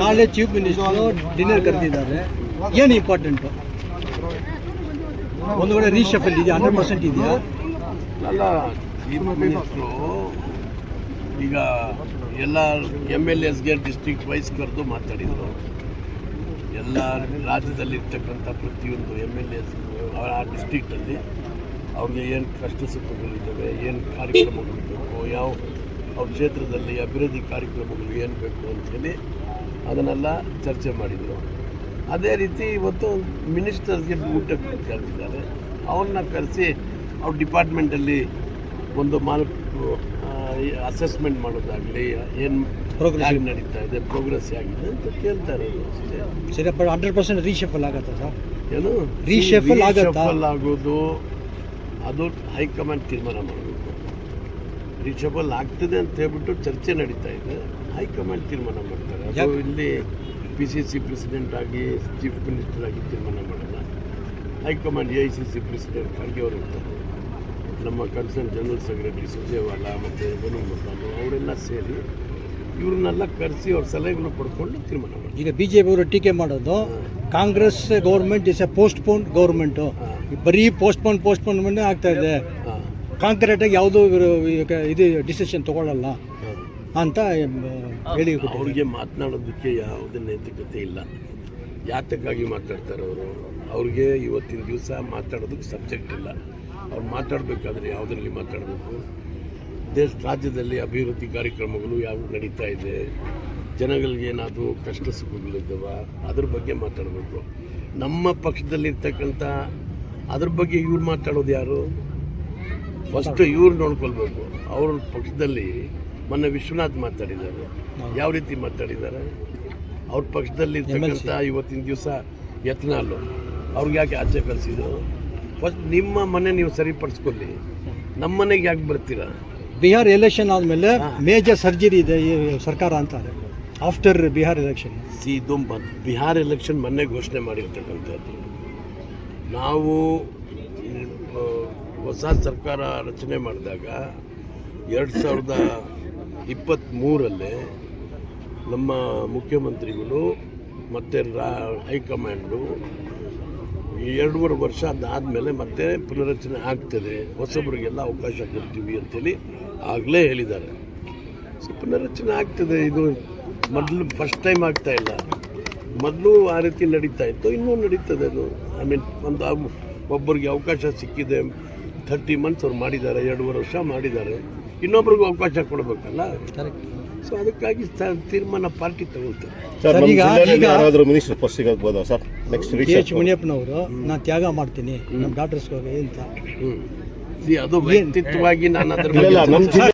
ನಾಳೆ chief minister dinner ಕರೆದಿದ್ದಾರೆ. ಏನು ಇಂಪಾರ್ಟೆಂಟು ಒಂದು ಕಡೆ ರೀಶಫಲ್ ಇದೆಯಾ? ಹಂಡ್ರೆಡ್ ಪರ್ಸೆಂಟ್ ಇದೆಯಾ? ಅಲ್ಲ, ಚೀಫ್ ಈಗ ಎಲ್ಲ ಎಂ ಎಲ್ ಎಸ್ಗೆ ಡಿಸ್ಟ್ರಿಕ್ಟ್ ವೈಸ್ ಕರೆದು ಮಾತಾಡಿದರು. ಎಲ್ಲ ರಾಜ್ಯದಲ್ಲಿರ್ತಕ್ಕಂಥ ಪ್ರತಿಯೊಂದು ಎಂ ಎಲ್ ಎಸ್ ಆ ಡಿಸ್ಟ್ರಿಕ್ಟಲ್ಲಿ ಅವ್ರಿಗೆ ಏನು ಕಷ್ಟ ಸುಖಗಳಿದ್ದಾವೆ ಏನು ಕಾರ್ಯಕ್ರಮಗಳು ಯಾವ ಅವ್ರ ಕ್ಷೇತ್ರದಲ್ಲಿ ಅಭಿವೃದ್ಧಿ ಕಾರ್ಯಕ್ರಮಗಳು ಏನು ಬೇಕು ಅಂಥೇಳಿ ಅದನ್ನೆಲ್ಲ ಚರ್ಚೆ ಮಾಡಿದರು. ಅದೇ ರೀತಿ ಇವತ್ತು ಮಿನಿಸ್ಟರ್ಸ್ಗೆ ಊಟಕ್ಕೆ ಕರೆದಿದ್ದಾರೆ ಅವ್ರನ್ನ ಕರೆಸಿ ಅವ್ರ ಡಿಪಾರ್ಟ್ಮೆಂಟಲ್ಲಿ ಒಂದು ಮಾಲ್ ಅಸೆಸ್ಮೆಂಟ್ ಮಾಡೋದಾಗಲಿ ಏನು ಪ್ರೋಗ್ರೆಸ್ ನಡೀತಾ ಇದೆ ಪ್ರೋಗ್ರೆಸ್ ಆಗಿದೆ ಅಂತ ಕೇಳ್ತಾರೆ ಸರಿ ಬಟ್ ಹಂಡ್ರೆಡ್ ಪರ್ಸೆಂಟ್ ರೀಶಫಲ್ ಆಗುತ್ತೆ ಸರ್? ಏನು? ರೀಶಫಲ್ ಆಗೋದು ಅದು ಹೈಕಮಾಂಡ್ ತೀರ್ಮಾನ ಮಾಡಬೇಕು ರಿಷಫಲ್ ಆಗ್ತದೆ ಅಂತ ಹೇಳ್ಬಿಟ್ಟು ಚರ್ಚೆ ನಡೀತಾ ಇದೆ. ಹೈಕಮಾಂಡ್ ತೀರ್ಮಾನ ಮಾಡ್ತಾರೆ. ಅದು ಇಲ್ಲಿ ಪಿ ಸಿ ಸಿ ಪ್ರೆಸಿಡೆಂಟ್ ಆಗಿ ಚೀಫ್ ಮಿನಿಸ್ಟರ್ ಆಗಿ ತೀರ್ಮಾನ ಮಾಡಲ್ಲ. High command A I C C president Kharge ಅವರು ಇರ್ತಾರೆ. ನಮ್ಮ ಕನ್ಸರ್ನ್ ಜನರಲ್ ಸೆಕ್ರೆಟರಿ ಸುರ್ಜೇವಾಲಾ ಮತ್ತು ವೇಣುಗೋಪಾಲ್ ಅವರೆಲ್ಲ ಸೇರಿ ಇವ್ರನ್ನೆಲ್ಲ ಕರೆಸಿ ಅವ್ರ ಸಲಹೆಗಳು ಪಡ್ಕೊಂಡು ತೀರ್ಮಾನ ಮಾಡ್ತಾರೆ. ಈಗ ಬಿ ಜೆ ಪಿ ಅವರು ಟೀಕೆ ಮಾಡೋದು Congress government is a postpone government ಬರೀ ಪೋಸ್ಟ್ಪೋನ್ ಪೋಸ್ಟ್ಪೋನ್ಮೆಂಟೇ ಆಗ್ತಾ ಇದೆ. ಕಾಂಕ್ರೀಟಾಗಿ ಯಾವುದೂ ಇದು ಡಿಸಿಷನ್ ತಗೊಳ್ಳಲ್ಲ ಅಂತ ಹೇಳಿ ಅವ್ರಿಗೆ ಮಾತನಾಡೋದಕ್ಕೆ ಯಾವುದೇ ನೈತಿಕತೆ ಇಲ್ಲ. ಯಾತಕ್ಕಾಗಿ ಮಾತಾಡ್ತಾರೆ ಅವರು? ಅವ್ರಿಗೆ ಇವತ್ತಿನ ದಿವಸ ಮಾತಾಡೋದಕ್ಕೆ ಸಬ್ಜೆಕ್ಟ್ ಇಲ್ಲ. ಅವ್ರು ಮಾತಾಡಬೇಕಾದ್ರೆ ಯಾವುದರಲ್ಲಿ ಮಾತಾಡಬೇಕು? ದೇಶ ರಾಜ್ಯದಲ್ಲಿ ಅಭಿವೃದ್ಧಿ ಕಾರ್ಯಕ್ರಮಗಳು ಯಾವ ನಡೀತಾ ಇದೆ? ಜನಗಳಿಗೆ ಏನಾದರೂ ಕಷ್ಟ ಸುಖಗಳಿದ್ದಾವ ಅದ್ರ ಬಗ್ಗೆ ಮಾತಾಡಬೇಕು. ನಮ್ಮ ಪಕ್ಷದಲ್ಲಿರ್ತಕ್ಕಂಥ ಅದ್ರ ಬಗ್ಗೆ ಇವ್ರು ಮಾತಾಡೋದು ಯಾರು? ಫಸ್ಟ್ ಇವ್ರು ನೋಡ್ಕೊಳ್ಬೇಕು. ಅವ್ರ ಪಕ್ಷದಲ್ಲಿ ಮೊನ್ನೆ ವಿಶ್ವನಾಥ್ ಮಾತಾಡಿದ್ದಾರೆ. ಯಾವ ರೀತಿ ಮಾತಾಡಿದ್ದಾರೆ? ಅವ್ರ ಪಕ್ಷದಲ್ಲಿ ಇರ್ತಕ್ಕಂಥ ಇವತ್ತಿನ ದಿವಸ ಯತ್ನಾಲು ಅವ್ರಿಗೆ ಯಾಕೆ ಆಚೆ ಕಲಿಸಿದ್ರು ಫಸ್ಟ್ ನಿಮ್ಮ ಮನೆ ನೀವು ಸರಿಪಡಿಸ್ಕೊಳ್ಳಿ. ನಮ್ಮ ಮನೆಗೆ ಯಾಕೆ ಬರ್ತೀರಾ? ಬಿಹಾರ್ ಎಲೆಕ್ಷನ್ ಆದಮೇಲೆ ಮೇಜರ್ ಸರ್ಜರಿ ಇದೆ ಈ ಸರ್ಕಾರ ಅಂತಾರೆ. ಆಫ್ಟರ್ ಬಿಹಾರ್ ಎಲೆಕ್ಷನ್ ಸಿ ಇದು ಬಿಹಾರ್ ಎಲೆಕ್ಷನ್ ಮೊನ್ನೆ ಘೋಷಣೆ ಮಾಡಿರ್ತಕ್ಕಂಥದ್ದು. ನಾವು ಹೊಸ ಸರ್ಕಾರ ರಚನೆ ಮಾಡಿದಾಗ ಎರಡು ಸಾವಿರದ ಇಪ್ಪತ್ತ್ಮೂರಲ್ಲಿ ನಮ್ಮ ಮುಖ್ಯಮಂತ್ರಿಗಳು ಮತ್ತು ರಾ, ಹೈಕಮಾಂಡು ಎರಡೂವರೆ ವರ್ಷ ಅದಾದಮೇಲೆ ಮತ್ತೆ ಪುನರಚನೆ ಆಗ್ತದೆ. ಹೊಸಬ್ರಿಗೆಲ್ಲ ಅವಕಾಶ ಕೊಡ್ತೀವಿ ಅಂತೇಳಿ ಆಗಲೇ ಹೇಳಿದ್ದಾರೆ. ಪುನರಚನೆ ಆಗ್ತದೆ. ಇದು ಮೊದಲು ಫಸ್ಟ್ ಟೈಮ್ ಆಗ್ತಾ ಇಲ್ಲ. ಮೊದಲು ಆ ರೀತಿ ನಡೀತಾ ಇತ್ತು. ಇನ್ನೂ ನಡೀತದೆ ಅದು. ಐ ಮೀನ್ ಒಂದು ಒಬ್ಬರಿಗೆ ಅವಕಾಶ ಸಿಕ್ಕಿದೆ. ಥರ್ಟಿ ಮಂತ್ಸ್ ಅವ್ರು ಮಾಡಿದ್ದಾರೆ ಎರಡೂವರೆ ವರ್ಷ ಮಾಡಿದ್ದಾರೆ. ಇನ್ನೊಬ್ರಿಗೂ ಅವಕಾಶ ಕೊಡಬೇಕಲ್ಲ? ಸೊ ಅದಕ್ಕಾಗಿ ತೀರ್ಮಾನ ಪಾರ್ಟಿ ತಗೊಳ್ತಾರೆ ಸಿಗಬಹುದಾ ಸರ್ ನೆಕ್ಸ್ಟ್ ಎಚ್ ಮುನಿಯಪ್ಪನವರು ನಾನು ತ್ಯಾಗ ಮಾಡ್ತೀನಿ ನಮ್ಮ ಡಾಕ್ಟರ್ಸ್ಗೆ ಅಂತ. ಹ್ಞೂ ಅದು ವ್ಯಕ್ತಿತ್ವವಾಗಿ ನಾನು ಅದ್ರ